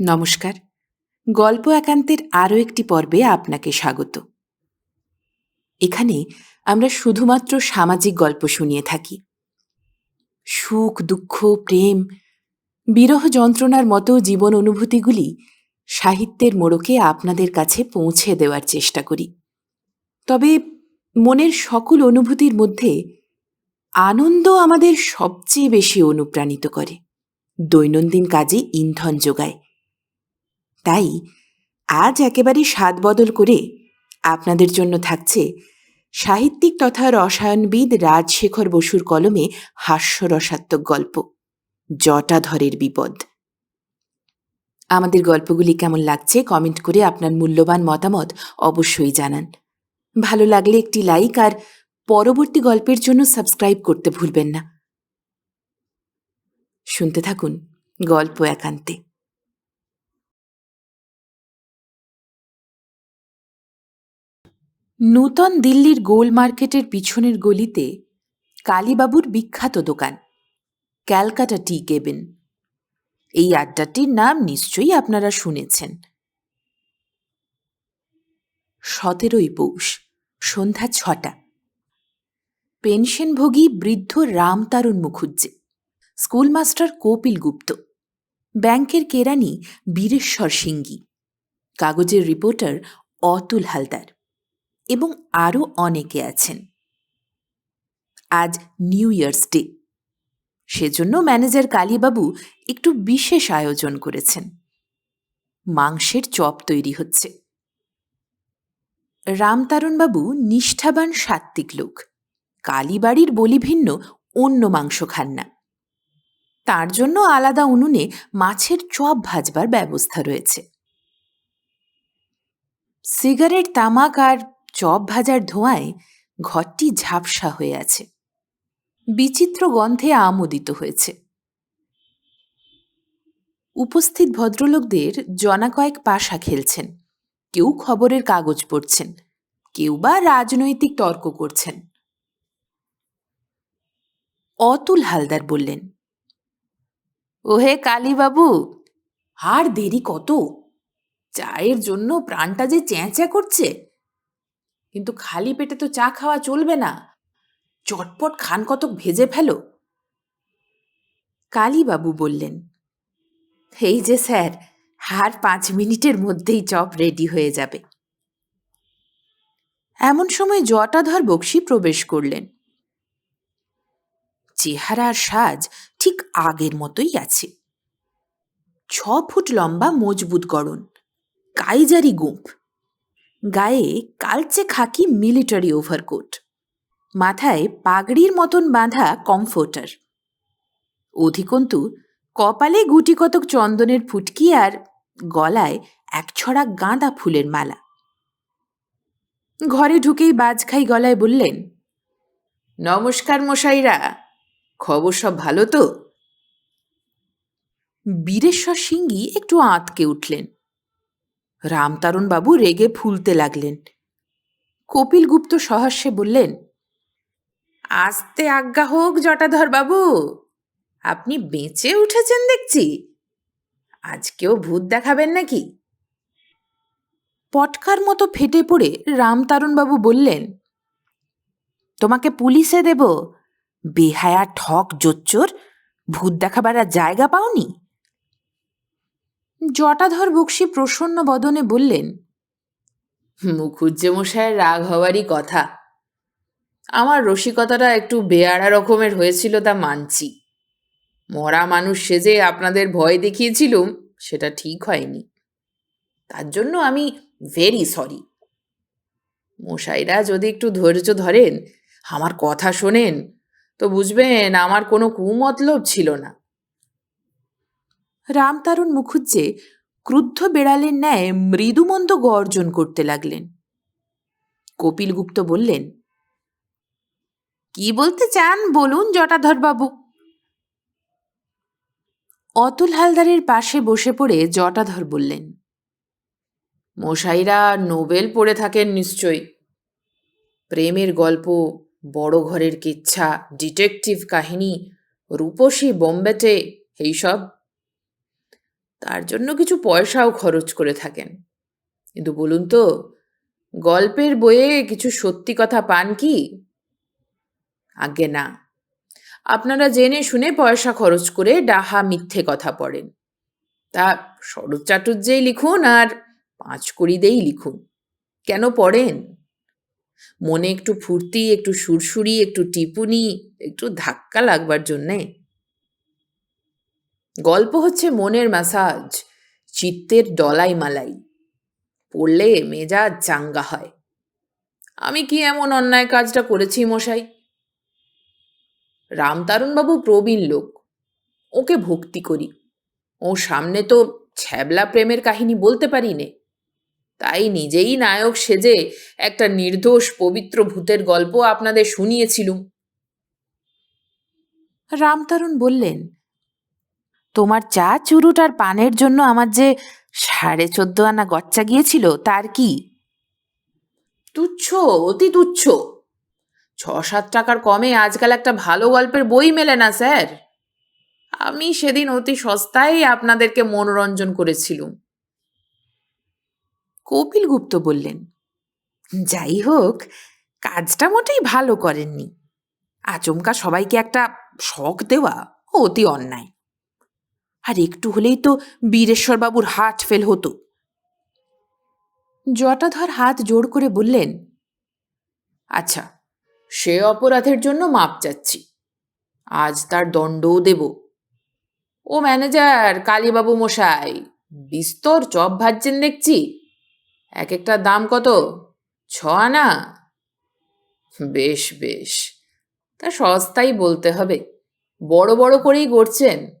নমস্কার। গল্প একান্তের আরও একটি পর্বে আপনাকে স্বাগত। এখানে আমরা শুধুমাত্র সামাজিক গল্প শুনিয়ে থাকি। সুখ, দুঃখ, প্রেম, বিরহ যন্ত্রণার মতো জীবন অনুভূতিগুলি সাহিত্যের মোড়কে আপনাদের কাছে পৌঁছে দেওয়ার চেষ্টা করি। তবে মনের সকল অনুভূতির মধ্যে আনন্দ আমাদের সবচেয়ে বেশি অনুপ্রাণিত করে। দৈনন্দিন কাজে ইন্ধন যোগায়। তাই আজ একেবারে স্বাদ বদল করে আপনাদের জন্য থাকছে সাহিত্যিক তথা রসায়নবিদ রাজশেখর বসুর কলমে হাস্যরসাত্মক গল্প, জটাধরের বিপদ। আমাদের গল্পগুলি কেমন লাগছে কমেন্ট করে আপনার মূল্যবান মতামত অবশ্যই জানান। ভালো লাগলে একটি লাইক আর পরবর্তী গল্পের জন্য সাবস্ক্রাইব করতে ভুলবেন না। শুনতে থাকুন গল্প একান্তে। নূতন দিল্লির গোল মার্কেটের পিছনের গলিতে কালীবাবুর বিখ্যাত দোকান, ক্যালকাটা টি কেবিন। এই আড্ডাটির নাম নিশ্চয়ই আপনারা শুনেছেন। সতেরোই পৌষ, সন্ধ্যা ছটা। পেনশনভোগী বৃদ্ধ রামতারুণ মুখুজ্জে, স্কুলমাস্টার কপিল গুপ্ত, ব্যাংকের কেরানি বীরেশ্বর সিংগি, কাগজের রিপোর্টার অতুল হালদার। এবং আরও অনেকে আছেন। আজ নিউ ইয়ার্স ডে সেজন্য ম্যানেজার কালীবাবু একটু বিশেষ আয়োজন করেছেন। মাংসের চপ তৈরি হচ্ছে। রামতারণবাবু নিষ্ঠাবান সাত্ত্বিক লোক। কালীবাড়ির বলি ভিন্ন অন্য মাংস খান না। তার জন্য আলাদা উনুনে মাছের চপ ভাজবার ব্যবস্থা রয়েছে। সিগারেট, তামাক আর চপ ভাজার ধোঁয়ায় ঘরটি ঝাপসা হয়ে আছে। বিচিত্র গন্ধে আমোদিত হয়েছে। উপস্থিত ভদ্রলোকদের জনা কয়েক পাশা খেলছেন। কেউ খবরের কাগজ পড়ছেন। কেউ বা রাজনৈতিক তর্ক করছেন। অতুল হালদার বললেন, ওহে কালীবাবু, আর দেরি কত? চায়ের জন্য প্রাণটা যে চ্যাঁচ্যা করছে? কিন্তু খালি পেটে তো চা খাওয়া চলবে না। চটপট খান কতক ভেজে ফেলো। কালীবাবু বললেন, এই যে স্যার, আর পাঁচ মিনিটের মধ্যেই চপ রেডি হয়ে যাবে। এমন সময় জটাধর বক্সি প্রবেশ করলেন। চেহারার সাজ ঠিক আগের মতোই আছে। ছ ফুট লম্বা মজবুত গড়ন, কাইজারি গুঁপ গায়ে কালচে খাকি মিলিটারি ওভারকোট মাথায় পাগড়ির মতন বাঁধা কমফোর্টার অধিকন্তু, কপালে গুটি কতক চন্দনের ফুটকি আর গলায় একছড়া গাঁদা ফুলের মালা। ঘরে ঢুকেই বাজখাই গলায় বললেন, নমস্কার মশাইরা, খবর সব ভালো তো? বীরেশ্বর সিংহি একটু আঁতকে উঠলেন। রামতারণবাবু রেগে ফুলতে লাগলেন। কপিল গুপ্ত সহাস্যে বললেন, আসতে আজ্ঞা হোক জটাধর বাবু, আপনি বেঁচে উঠেছেন দেখছি। আজকেও ভূত দেখাবেন নাকি? পটকার মতো ফেটে পড়ে রামতারণবাবু বললেন, তোমাকে পুলিশে দেব। বেহায়া ঠক জোচ্চোর, ভূত দেখাবার আর জায়গা পাওনি? জটাধর বক্সি প্রসন্ন বদনে বললেন মুখুজ্জে মশাইয়ের রাগ হওয়ারই কথা। আমার রসিকতাটা একটু বেয়ারা রকমের হয়েছিল তা মানছি। মরা মানুষ সেজে আপনাদের ভয় দেখিয়েছিলুম, সেটা ঠিক হয়নি। তার জন্য আমি ভেরি সরি মশাইরা যদি একটু ধৈর্য ধরেন, আমার কথা শোনেন, তো বুঝবেন আমার কোনো কুমতলব ছিল না। রামতারণ মুখুজ্জে ক্রুদ্ধ বেড়ালের ন্যায় মৃদুমন্দ গর্জন করতে লাগলেন। কপিল গুপ্ত বললেন, কি বলতে চান? বলুন, জটাধরবাবু। অতুল হালদারের পাশে বসে পড়ে জটাধর বললেন, মশাইরা, নোবেল পড়ে থাকেন নিশ্চয়ই। প্রেমের গল্প, বড় ঘরের কিচ্ছা, ডিটেকটিভ কাহিনী, রূপসী বোম্বেটে এইসব তার জন্য কিছু পয়সাও খরচ করে থাকেন। কিন্তু বলুন তো, গল্পের বইয়ে কিছু সত্যি কথা পান কি? আগে না। আপনারা জেনে শুনে পয়সা খরচ করে ডাহা মিথ্যে কথা পড়েন। তা শরৎ চাটুর্যেই লিখুন আর পাঁচ কড়িদেই লিখুন। কেন পড়েন? মনে একটু ফুর্তি, একটু সুরসুরি, একটু টিপুনি, একটু ধাক্কা লাগবার জন্যে। গল্প হচ্ছে মনের ম্যাসাজ, চিত্তের ডলাই মালাই। পড়লে মেজাজ চাঙ্গা হয়। আমি কি এমন অন্যায় কাজটা করেছি মশাই? রামতারণবাবু প্রবীণ লোক। ওকে ভক্তি করি। ও সামনে তো ছ্যাবলা প্রেমের কাহিনী বলতে পারি নে তাই নিজেই নায়ক সেজে একটা নির্দোষ পবিত্র ভূতের গল্প আপনাদের শুনিয়েছিলুম। রামতারণ বললেন তোমার চা চুরুট আর পানের জন্য আমার যে সাড়ে চোদ্দ আনা গচ্চা গিয়েছিল তার কি? তুচ্ছ অতি তুচ্ছ। ছ সাত টাকার কমে আজকাল একটা ভালো গল্পের বই মেলে না স্যার। আমি সেদিন অতি সস্তায় আপনাদেরকে মনোরঞ্জন করেছিলুম। কপিল গুপ্ত বললেন যাই হোক কাজটা মোটেই ভালো করেননি। আচমকা সবাইকে একটা শখ দেওয়া অতি অন্যায়। আর একটু হলেই তো বীরেশ্বরবাবুর হাট ফেল হতো। জটাধর হাত জোর করে বললেন আচ্ছা সে অপরাধের জন্য মাপ চাচ্ছি। আজ তার দণ্ডও দেব। ও ম্যানেজার, কালীবাবু মশাই, বিস্তর চপ ভাজছেন দেখছি। এক একটা দাম কত? ছ আনা? বেশ বেশ। তা সস্তাই বলতে হবে। বড় বড় করেই গড়ছেন।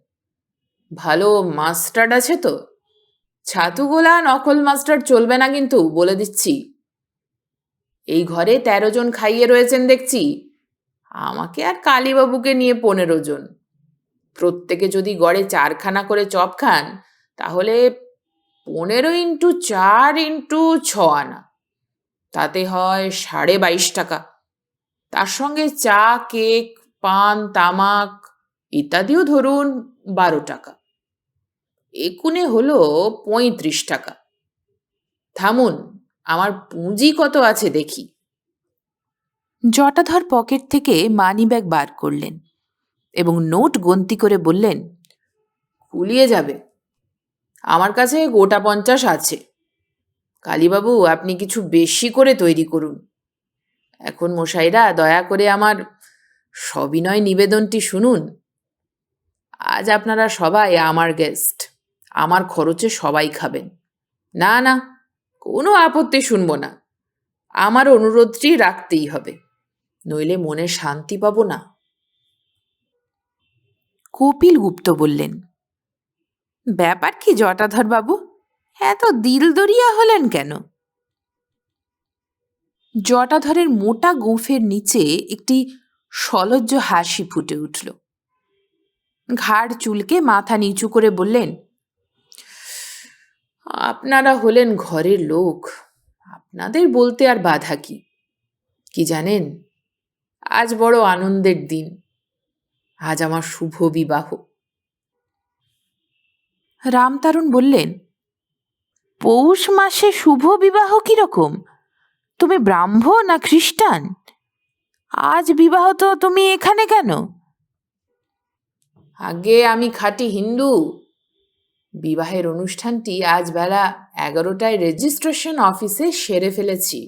ভালো মাস্টার্ড আছে তো? ছাতুগোলা নকল মাস্টার চলবে না কিন্তু, বলে দিচ্ছি। এই ঘরে তেরো জন খাইয়ে রয়েছেন দেখছি। আমাকে আর কালীবাবুকে নিয়ে পনেরো জন। প্রত্যেকে যদি গড়ে চারখানা করে চপ খান, তাহলে পনেরো ইন্টু চার ইন্টু ছ আনা। তাতে হয় সাড়ে বাইশ টাকা। তার সঙ্গে চা, কেক, পান, তামাক ইত্যাদিও ধরুন বারো টাকা। একুনে হলো পঁয়ত্রিশ টাকা। থামুন আমার পুঁজি কত আছে দেখি। জটাধর পকেট থেকে মানি ব্যাগ বার করলেন এবং নোট গন্তি করে বললেন কুলিয়ে যাবে। আমার কাছে গোটা পঞ্চাশ আছে। কালীবাবু আপনি কিছু বেশি করে তৈরি করুন। এখন মশাইরা দয়া করে আমার সবিনয় নিবেদনটি শুনুন। আজ আপনারা সবাই আমার গেস্ট আমার খরচে সবাই খাবেন। না না, কোনো আপত্তি শুনব না। আমার অনুরোধটি রাখতেই হবে, নইলে মনে শান্তি পাবো না। কপিল গুপ্ত বললেন, ব্যাপার কি জটাধর বাবু? এত দিল দরিয়া হলেন কেন? জটাধরের মোটা গোঁফের নিচে একটি সলজ্জ হাসি ফুটে উঠল। ঘাড় চুলকে মাথা নিচু করে বললেন আপনারা হলেন ঘরের লোক। আপনাদের বলতে আর বাধা কি? কি জানেন? আজ বড় আনন্দের দিন। আজ আমার শুভ বিবাহ। রামতারণ বললেন পৌষ মাসে শুভ বিবাহ কীরকম? তুমি ব্রাহ্ম না খ্রিস্টান? আজ বিবাহ তো তুমি এখানে কেন? আগে আমি খাঁটি হিন্দু। বিবাহের অনুষ্ঠানটি আজ বেলা এগারোটায় রেজিস্ট্রেশন অফিসে সেরে ফেলেছি।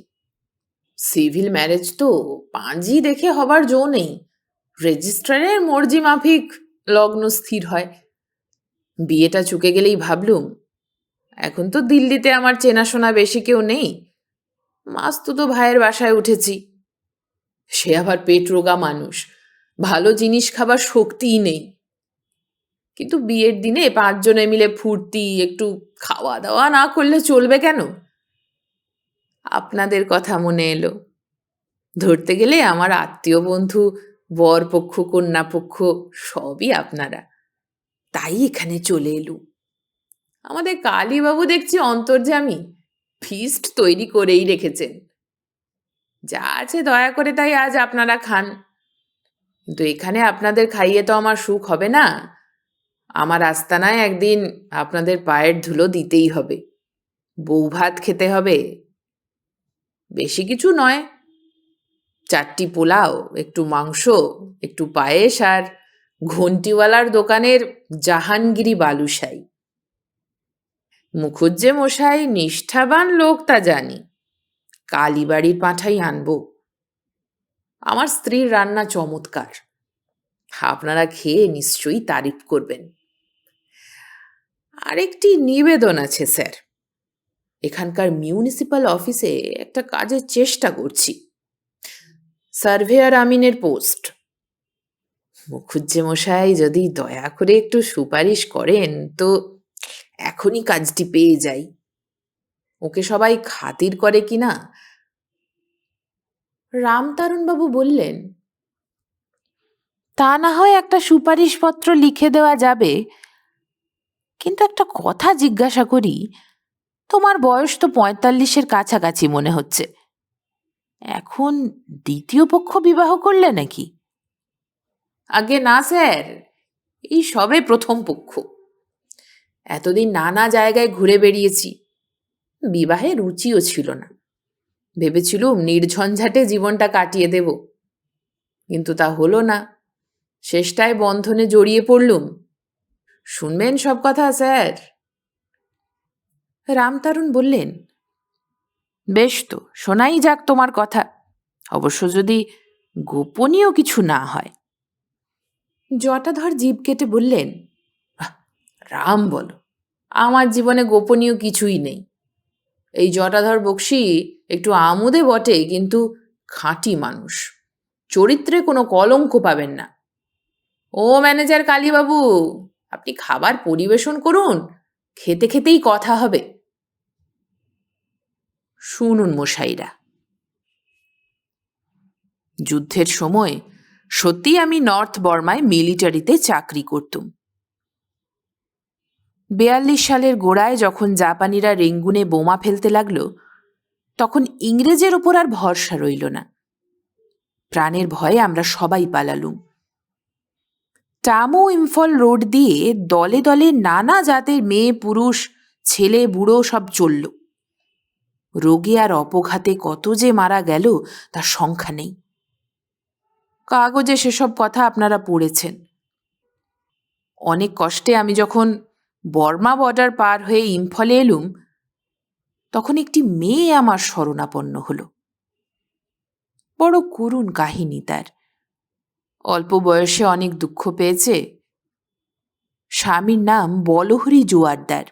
সিভিল ম্যারেজ তো পাঁজি দেখে হবার জো নেই। রেজিস্ট্রারের মর্জি মাফিক লগ্ন স্থির হয়। বিয়েটা চুকে গেলেই ভাবলুম, এখন তো দিল্লিতে আমার চেনাশোনা বেশি কেউ নেই। মাস্তু তো ভাইয়ের বাসায় উঠেছি। সে আবার পেট রোগা মানুষ, ভালো জিনিস খাবার শক্তিই নেই। কিন্তু বিয়ের দিনে পাঁচজনে মিলে ফুর্তি, একটু খাওয়া দাওয়া না করলে চলবে কেন? আপনাদের কথা মনে এলো। ধরতে গেলে আমার আত্মীয় বন্ধু বর পক্ষ কন্যা পক্ষ সবই আপনারা। তাই এখানে চলে এলু আমাদের কালীবাবু দেখছি অন্তর্জামী ফিস্ট তৈরি করেই রেখেছেন। যা আছে দয়া করে তাই আজ আপনারা খান। কিন্তু এখানে আপনাদের খাইয়ে তো আমার সুখ হবে না। আমার আস্তানায় একদিন আপনাদের পায়ের ধুলো দিতেই হবে। বউ ভাত খেতে হবে। বেশি কিছু নয়। চারটি পোলাও, একটু মাংস, একটু পায়েস আর ঘন্টিওয়ালার দোকানের জাহানগিরি বালুশাই। মুখুজ্জে মশাই, নিষ্ঠাবান লোক তা জানি। কালীবাড়ির পাঁঠাই আনব। আমার স্ত্রীর রান্না চমৎকার। আপনারা খেয়ে নিশ্চয়ই তারিফ করবেন। আরেকটি নিবেদন আছে, স্যার। এখানকার মিউনিসিপ্যাল অফিসে একটা কাজের চেষ্টা করছি। সার্ভেয়ার আমিনের পোস্ট। মুখুজ্জে মশাই যদি দয়া করে একটু সুপারিশ করেন, তো এখনই কাজটি পেয়ে যাই। ওকে সবাই খাতির করে কি না? রামতারণবাবু বললেন, তা না হয় একটা সুপারিশপত্র লিখে দেওয়া যাবে। কিন্তু একটা কথা জিজ্ঞাসা করি, তোমার বয়স তো পঁয়তাল্লিশের কাছাকাছি মনে হচ্ছে। এখন দ্বিতীয় পক্ষ বিবাহ করলে নাকি? আগে না স্যার, এই সবে প্রথম পক্ষ। এতদিন নানা জায়গায় ঘুরে বেরিয়েছি বিবাহে রুচিও ছিল না। ভেবেছিলুম নির্ঝঞ্ঝাটে জীবনটা কাটিয়ে দেব, কিন্তু তা হলো না। শেষটায় বন্ধনে জড়িয়ে পড়লুম শুনবেন সব কথা, স্যার? রামতারুণ বললেন, বেশ তো, শোনাই যাক তোমার কথা। অবশ্য যদি গোপনীয় কিছু না হয়। জটাধর জীব কেটে বললেন রাম বলো, আমার জীবনে গোপনীয় কিছুই নেই। এই জটাধর বক্সি একটু আমোদে বটে, কিন্তু খাঁটি মানুষ। চরিত্রে কোনো কলঙ্ক পাবেন না। ও ম্যানেজার কালীবাবু আপনি খাবার পরিবেশন করুন, খেতে খেতেই কথা হবে। শুনুন মশাইরা। যুদ্ধের সময় সত্যি আমি নর্থ বর্মায় মিলিটারিতে চাকরি করতুম। বেয়াল্লিশ সালের গোড়ায় যখন জাপানিরা রেঙ্গুনে বোমা ফেলতে লাগল, তখন ইংরেজের ওপর আর ভরসা রইল না। প্রাণের ভয়ে আমরা সবাই পালালুম। টামো ইম্ফল রোড দিয়ে দলে দলে নানা জাতের মেয়ে, পুরুষ, ছেলে, বুড়ো সব চলল। রোগে আর অপঘাতে কত যে মারা গেল, তার সংখ্যা নেই। কাগজে সেসব কথা আপনারা পড়েছেন। অনেক কষ্টে আমি যখন বর্মা বর্ডার পার হয়ে ইম্ফলে এলুম, তখন একটি মেয়ে আমার শরণাপন্ন হলো। বড় করুণ কাহিনী তার। অল্প বয়সে অনেক দুঃখ পেয়েছে। স্বামীর নাম বলহরি জোয়ারদার।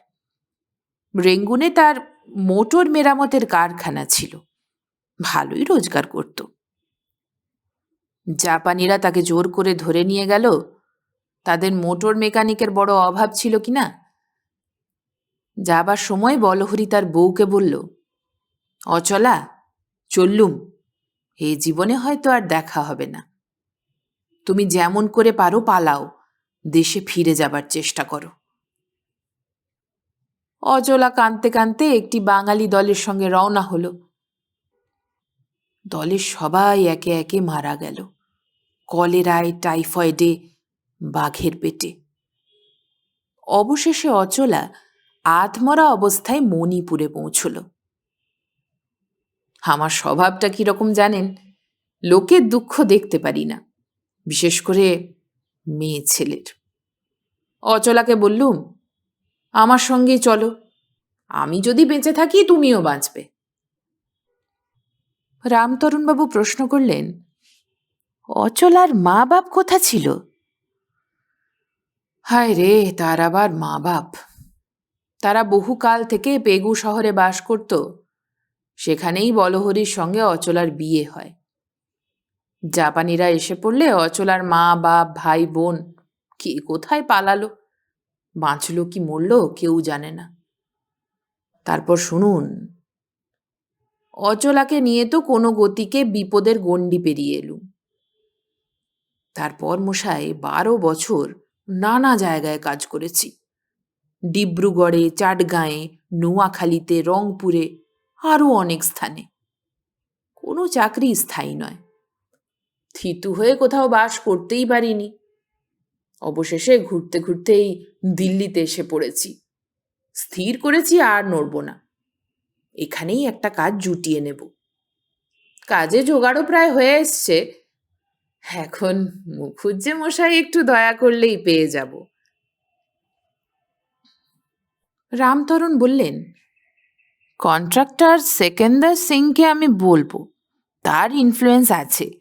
রেঙ্গুনে তার মোটর মেরামতের কারখানা ছিল। ভালোই রোজগার করত। জাপানিরা তাকে জোর করে ধরে নিয়ে গেল। তাদের মোটর মেকানিকের বড় অভাব ছিল কিনা যাবার সময় বলহরি তার বউকে বলল, অচলা, চললুম। এ জীবনে হয়তো আর দেখা হবে না। তুমি যেমন করে পারো পালাও। দেশে ফিরে যাবার চেষ্টা করো। অজলা কাঁদতে কাঁদতে একটি বাঙালি দলের সঙ্গে রওনা হলো। দলের সবাই একে একে মারা গেল। কলেরায়, টাইফয়েডে, বাঘের পেটে। অবশেষে অচলা আধমরা অবস্থায় মণিপুরে পৌঁছল। আমার স্বভাবটা কীরকম জানেন? লোকের দুঃখ দেখতে পারি না। বিশেষ করে মেয়ে ছেলের। অচলাকে বললুম, আমার সঙ্গেই চলো, আমি যদি বেঁচে থাকি তুমিও বাঁচবে। রামতরণবাবু প্রশ্ন করলেন, অচলার মা বাপ কোথা ছিল? হায় রে, তার আবার মা বাপ তারা বহুকাল থেকে পেগু শহরে বাস করত, সেখানেই বলহরির সঙ্গে অচলার বিয়ে হয়। জাপানিরা এসে পড়লে অচলার মা, বাপ, ভাই, বোন কে কোথায় পালালো? বাঁচলো কি মরল কেউ জানে না। তারপর শুনুন, অচলাকে নিয়ে তো কোনো গতিকে বিপদের গণ্ডি পেরিয়ে এলুম তারপর মশাই বারো বছর নানা জায়গায় কাজ করেছি। ডিব্রুগড়ে, চাটগাঁয়ে, নোয়াখালীতে, রংপুরে, আরও অনেক স্থানে। কোনো চাকরি স্থায়ী নয়। থিতু হয়ে কোথাও বাস করতেই পারিনি। অবশেষে ঘুরতে ঘুরতেই দিল্লিতে এসে পড়েছি। স্থির করেছি আর নড়ব না। এখানেই একটা কাজ জুটিয়ে নেব। কাজে জোগাড়ও প্রায় হয়ে এসছে। এখন মুখুজ্জে মশাই একটু দয়া করলেই পেয়ে যাব। রামতরণ বললেন, কন্ট্রাক্টর সেকেন্দার সিংকে আমি বলব। তার ইনফ্লুয়েন্স আছে।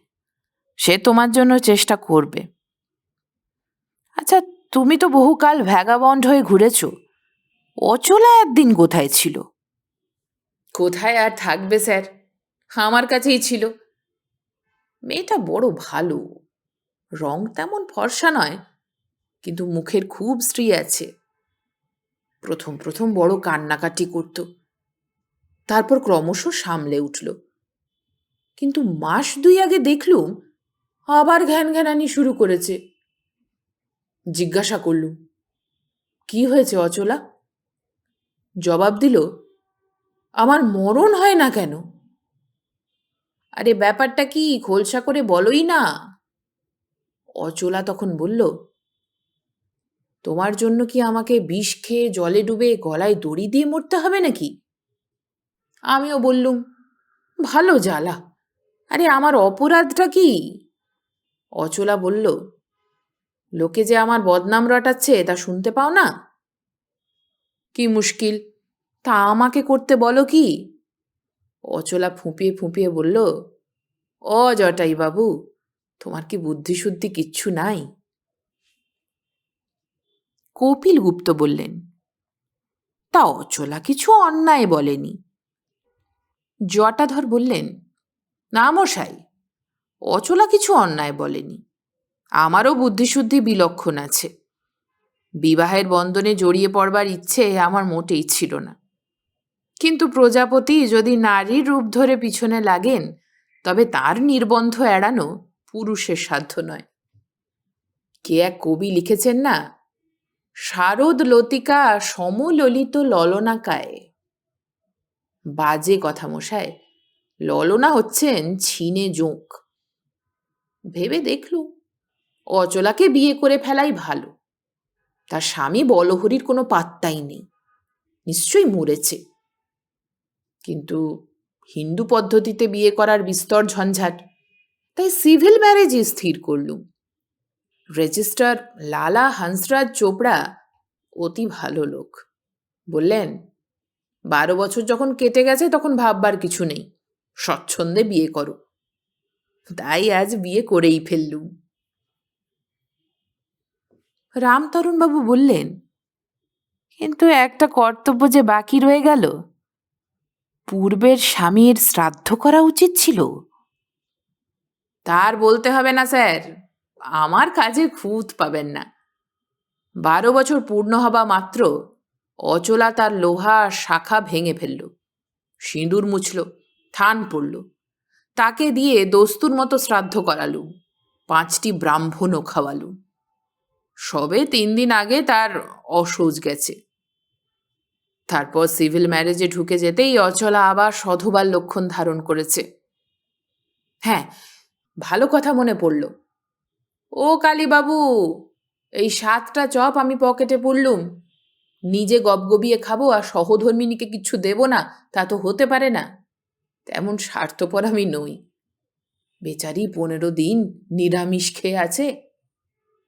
সে তোমার জন্য চেষ্টা করবে। আচ্ছা তুমি তো বহুকাল ভ্যাগাবন্ড হয়ে ঘুরেছ। অচলা একদিন কোথায় ছিল? কোথায় আর থাকবে, স্যার? আমার কাছেই ছিল। মেয়েটা বড় ভালো। রং তেমন ফর্সা নয়, কিন্তু মুখের খুব স্ত্রী আছে। প্রথম প্রথম বড় কান্নাকাটি করত। তারপর ক্রমশ সামলে উঠল। কিন্তু মাস দুই আগে দেখলুম আবার ঘ্যান ঘ্যানানি শুরু করেছে। জিজ্ঞাসা করলুম কি হয়েছে অচলা? জবাব দিল, আমার মরণ হয় না কেন? আরে ব্যাপারটা কি খোলসা করে বলোই না? অচলা তখন বলল, তোমার জন্য কি আমাকে বিষ খেয়ে জলে ডুবে গলায় দড়ি দিয়ে মরতে হবে নাকি? আমিও বললুম, ভালো জ্বালা। আরে আমার অপরাধটা কি? অচলা বলল, লোকে যে আমার বদনাম রটাচ্ছে, তা শুনতে পাও না? কি মুশকিল, তা আমাকে করতে বলো কি? অচলা ফুঁপিয়ে ফুঁপিয়ে বলল ও জটাই বাবু, তোমার কি বুদ্ধিশুদ্ধি কিচ্ছু নাই? কপিল গুপ্ত বললেন, তা অচলা কিছু অন্যায় বলেনি। জটাধর বললেন, না মশাই অচলা কিছু অন্যায় বলেনি। আমারও বুদ্ধিশুদ্ধি বিলক্ষণ আছে। বিবাহের বন্ধনে জড়িয়ে পড়বার ইচ্ছে আমার মোটেই ছিল না। কিন্তু প্রজাপতি যদি নারীর রূপ ধরে পিছনে লাগেন, তবে তার নির্বন্ধ এড়ানো পুরুষের সাধ্য নয়। কে এক কবি লিখেছেন না, শারদ লতিকা সমললিত ললনাকায়। বাজে কথা মশায়, ললনা হচ্ছেন ছিনে জোঁক। ভেবে দেখলু অচলাকে বিয়ে করে ফেলাই ভালো। তার স্বামী বলহরির কোনো পাত্তাই নেই, নিশ্চয়ই মরেছে। কিন্তু হিন্দু পদ্ধতিতে বিয়ে করার বিস্তর ঝঞ্ঝাট, তাই সিভিল ম্যারেজই স্থির করলুম। রেজিস্ট্রার লালা হংসরাজ চোপড়া অতি ভালো লোক। বললেন, বারো বছর যখন কেটে গেছে তখন ভাববার কিছু নেই, স্বচ্ছন্দে বিয়ে করো। তাই আজ বিয়ে করেই ফেললুম। রামতরণবাবু বললেন, কিন্তু একটা কর্তব্য যে বাকি রয়ে গেল, পূর্বের স্বামীর শ্রাদ্ধ করা উচিত ছিল। তার বলতে হবে না, স্যার। আমার কাজে খুঁত পাবেন না। বারো বছর পূর্ণ হবা মাত্র অচলা তার লোহা শাখা ভেঙে ফেলল। সিঁদুর মুছল, থান পড়ল। তাকে দিয়ে দস্তুর মতো শ্রাদ্ধ করালু, পাঁচটি ব্রাহ্মণও খাওয়ালু। সবে তিন দিন আগে তার অসৌজ গেছে। তারপর সিভিল ম্যারেজে ঢুকে যেতেই অচলা আবার সধবার লক্ষণ ধারণ করেছে। হ্যাঁ ভালো কথা মনে পড়ল। ও কালীবাবু, এই সাতটা চপ আমি পকেটে পড়লুম। নিজে গবগবিয়ে খাব আর সহধর্মিনীকে কিচ্ছু দেব না, তা তো হতে পারে না। তেমন স্বার্থপর আমি নই। বেচারি পনেরো দিন নিরামিষ খেয়ে আছে।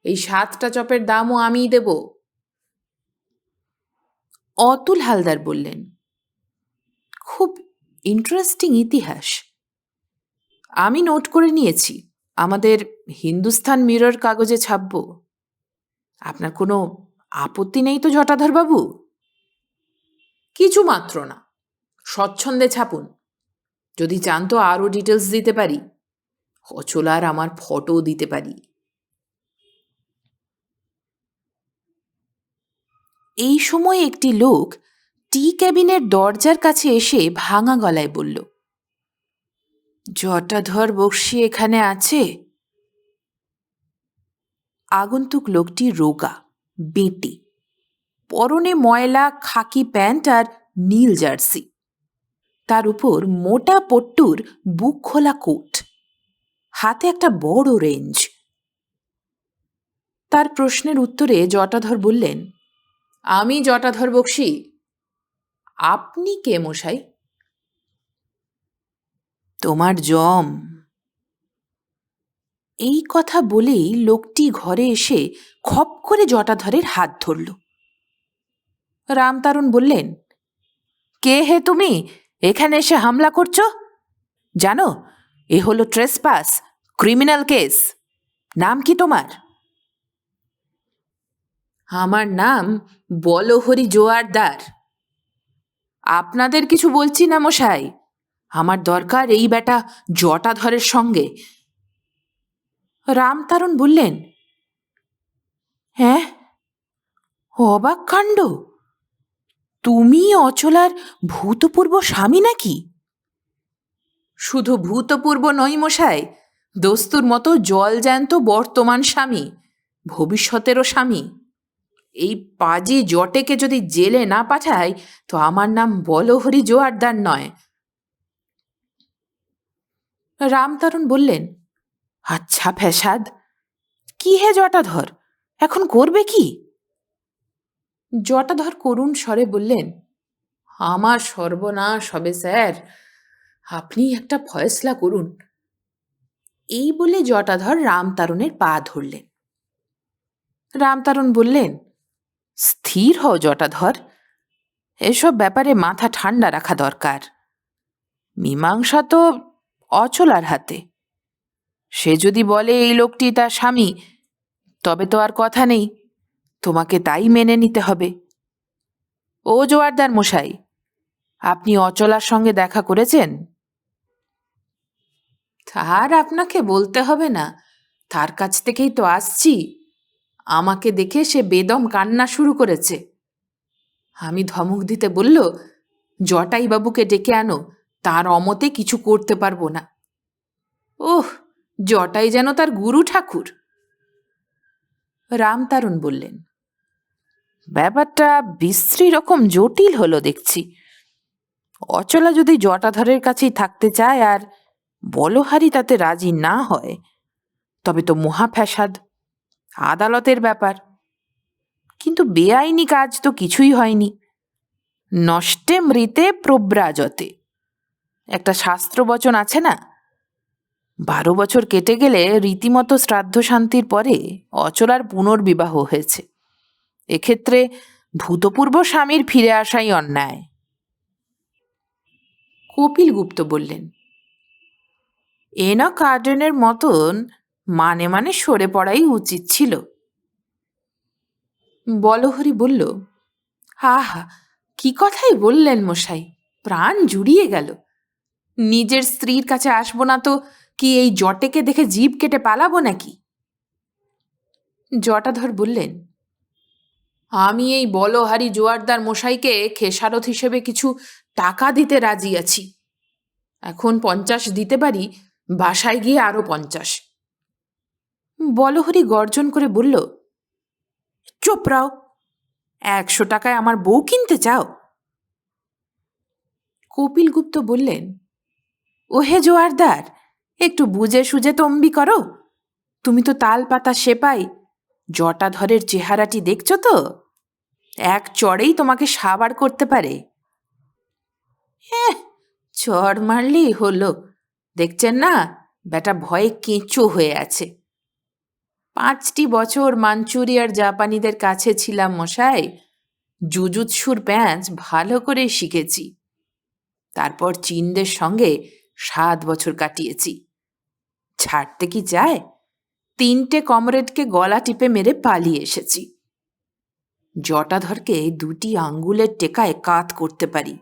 এই সাতটা চপের দামও আমিই দেব। অতুল হালদার বললেন, খুব ইন্টারেস্টিং ইতিহাস। আমি নোট করে নিয়েছি, আমাদের হিন্দুস্থান মিরর কাগজে ছাপব। আপনার কোনো আপত্তি নেই তো জটাধর বাবু কিছু মাত্র না। স্বচ্ছন্দে ছাপুন। যদি চান তো আরও ডিটেলস দিতে পারি। অচলার আমার ফটো দিতে পারি। এই সময় একটি লোক টি ক্যাবিনের দরজার কাছে এসে ভাঙা গলায় বলল, জটাধর বক্সি এখানে আছে? আগন্তুক লোকটি রোগা, বেঁটে, পরনে ময়লা, খাকি প্যান্ট আর নীল জার্সি। তার উপর মোটা পট্টুর বুক খোলা কোট। হাতে একটা বড় রেঞ্জ। তার প্রশ্নের উত্তরে জটাধর বললেন, আমি জটাধর বক্সি। আপনি কে মশাই? তোমার জম। এই কথা বলেই লোকটি ঘরে এসে খপ করে জটাধরের হাত ধরল। রামতারণ বললেন, কে হে তুমি? এখানে এসে হামলা করছ? জানো, এ হলো ট্রেসপাস ক্রিমিনাল কেস নাম কি তোমার? আমার নাম বলহরি জোয়ারদার। আপনাদের কিছু বলছি না মশাই? আমার দরকার এই বেটা জটাধরের সঙ্গে। রামতারণ বললেন হ্যাঁ? অবাক কাণ্ড? তুমি অচলার ভূতপূর্ব স্বামী নাকি? শুধু ভূতপূর্ব নই মশাই, দস্তুর মতো জল জ্যান্ত বর্তমান স্বামী, ভবিষ্যতেরও স্বামী। এই পাজি জটেকে যদি জেলে না পাঠায়, তো আমার নাম বলহরি জোয়ারদার নয়। রামতারণ বললেন আচ্ছা ফ্যাসাদ কি হে জটাধর, এখন করবে কি? জটাধর করুণ স্বরে বললেন, আমার সর্বনাশ হবে, স্যার। আপনি একটা ফয়সলা করুন। এই বলে জটাধর রামতারণের পা ধরলেন। রামতারণ বললেন, স্থির হও জটাধর। এসব ব্যাপারে মাথা ঠান্ডা রাখা দরকার। মীমাংসা তো অচলার হাতে। সে যদি বলে এই লোকটি তার স্বামী, তবে তো আর কথা নেই। তোমাকে তাই মেনে নিতে হবে। ও জোয়ারদার মশাই, আপনি অচলার সঙ্গে দেখা করেছেন? তার আপনাকে বলতে হবে না। তার কাছ থেকেই তো আসছি। আমাকে দেখে সে বেদম কান্না শুরু করেছে। আমি ধমক দিতে বলল, জটাই বাবুকে ডেকে আনো, তার অমতে কিছু করতে পারব না। ওহ, জটাই যেন তার গুরু ঠাকুর। রামতারণ বললেন ব্যাপারটা বিশ্রী রকম জটিল হলো দেখছি। অচলা যদি জটাধরের কাছেই থাকতে চায় আর বলহারি তাতে রাজি না হয়, তবে তো মহা ফ্যাসাদ আদালতের ব্যাপার। কিন্তু বেআইনি কাজ তো কিছুই হয়নি। নষ্টে মৃতে প্রব্রাজতে। একটা শাস্ত্র বচন আছে না? বারো বছর কেটে গেলে রীতিমতো শ্রাদ্ধ শান্তির পরে অচলার পুনর্বিবাহ হয়েছে। এক্ষেত্রে ভূতপূর্ব স্বামীর ফিরে আসাই অন্যায়। কপিল গুপ্ত বললেন এনা কার্ডেনের মতন মানে মানে সরে পড়াই উচিত ছিল। বলহরি বলল, আহা, কি কথাই বললেন মশাই, প্রাণ জুড়িয়ে গেল। নিজের স্ত্রীর কাছে আসব না তো কি এই জটেকে দেখে জিভ কেটে পালাবো নাকি? জটাধর বললেন আমি এই বলহারি জোয়ারদার মশাইকে খেসারত হিসেবে কিছু টাকা দিতে রাজি আছি। এখন পঞ্চাশ দিতে পারি, বাসায় গিয়ে আরও পঞ্চাশ। বলহরি গর্জন করে বলল চোপড়াও একশো টাকায় আমার বউ কিনতে চাও? কপিল গুপ্ত বললেন, ওহে জোয়ারদার, একটু বুঝে সুঝে তম্বি করো। তুমি তো তাল পাতা সেপাই জটাধরের চেহারাটি দেখছ তো? এক চড়েই তোমাকে সাবার করতে পারে। হ্যাঁ চড় মারলেই হলো। দেখছেন না? বেটা ভয়ে কেঁচো হয়ে আছে। পাঁচটি বছর মাঞ্চুরিয়ার জাপানিদের কাছে ছিলাম মশাই। জুজুৎসুর প্যাঁচ ভালো করে শিখেছি। তারপর চীনদের সঙ্গে সাত বছর কাটিয়েছি। ছাড়তে কি যায়? তিনটে কমরেডকে গলা টিপে মেরে পালিয়ে এসেছি। জটাধরকে দুটি আঙ্গুলের টেকায় কাত করতে পারি।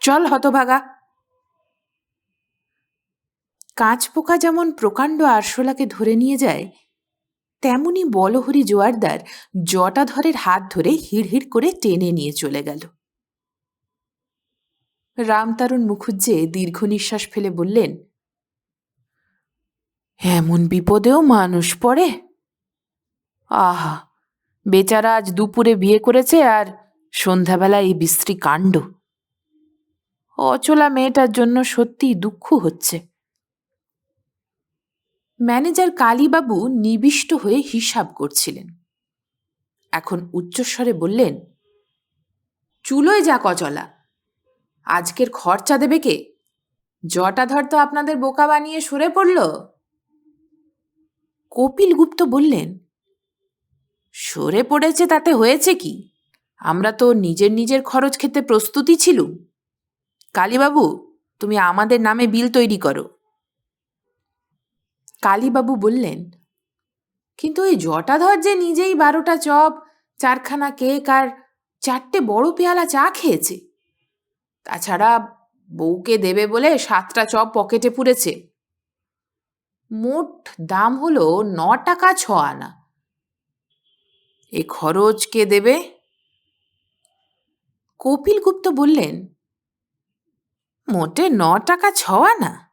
চল হতভাগা। কাঁচপোকা যেমন প্রকাণ্ড আরশোলাকে ধরে নিয়ে যায়, তেমনি বলহরি জোয়ারদার জটাধরের হাত ধরে হিড়হিড় করে টেনে নিয়ে চলে গেল। রামতারণ মুখুজ্জে দীর্ঘ নিঃশ্বাস ফেলে বললেন এমন বিপদেও মানুষ পড়ে। আহা, বেচারা আজ দুপুরে বিয়ে করেছে আর সন্ধ্যাবেলা এই বিশ্রী কাণ্ড। অচলা মেয়েটার জন্য সত্যিই দুঃখ হচ্ছে। ম্যানেজার কালীবাবু নিবিষ্ট হয়ে হিসাব করছিলেন। এখন উচ্চস্বরে বললেন, চুলোয় যা কচলা। আজকের খরচা দেবে কে? জটাধর তো আপনাদের বোকা বানিয়ে সরে পড়ল। কপিল গুপ্ত বললেন, সরে পড়েছে তাতে হয়েছে কি? আমরা তো নিজের নিজের খরচ খেতে প্রস্তুতি ছিলুম। কালীবাবু, তুমি আমাদের নামে বিল তৈরি করো। কালীবাবু বললেন, কিন্তু ওই জটাধর যে নিজেই বারোটা চপ, চারখানা কেক আর চারটে বড় পেয়ালা চা খেয়েছে, তাছাড়া বউকে দেবে বলে সাতটা চপ পকেটে পুরেছে। মোট দাম হলো ন টাকা ছ আনা এ খরচ কে দেবে? কপিল গুপ্ত বললেন, মোটে ন টাকা ছ আনা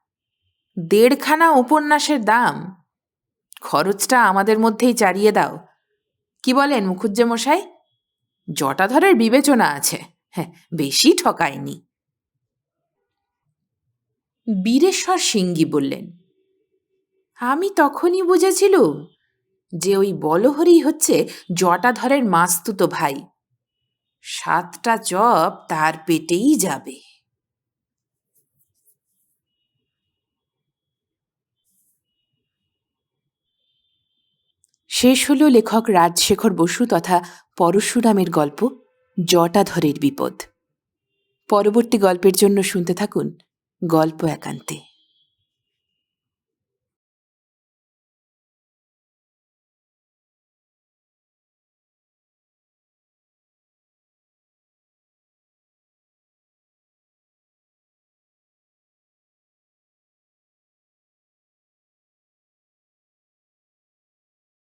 দেড়খানা উপন্যাসের দাম। খরচটা আমাদের মধ্যেই চারিয়ে দাও। কি বলেন মুখুজ্জে মশাই জটাধরের বিবেচনা আছে। হ্যাঁ বেশি ঠকায়নি। বীরেশ্বর সিংগি বললেন আমি তখনই বুঝেছিলুম যে ওই বলহরি হচ্ছে জটাধরের মাস্তুতো ভাই। সাতটা চপ তার পেটেই যাবে। শেষ হল লেখক রাজশেখর বসু তথা পরশুরামের গল্প, জটাধরের বিপদ। পরবর্তী গল্পের জন্য শুনতে থাকুন গল্প একান্তে।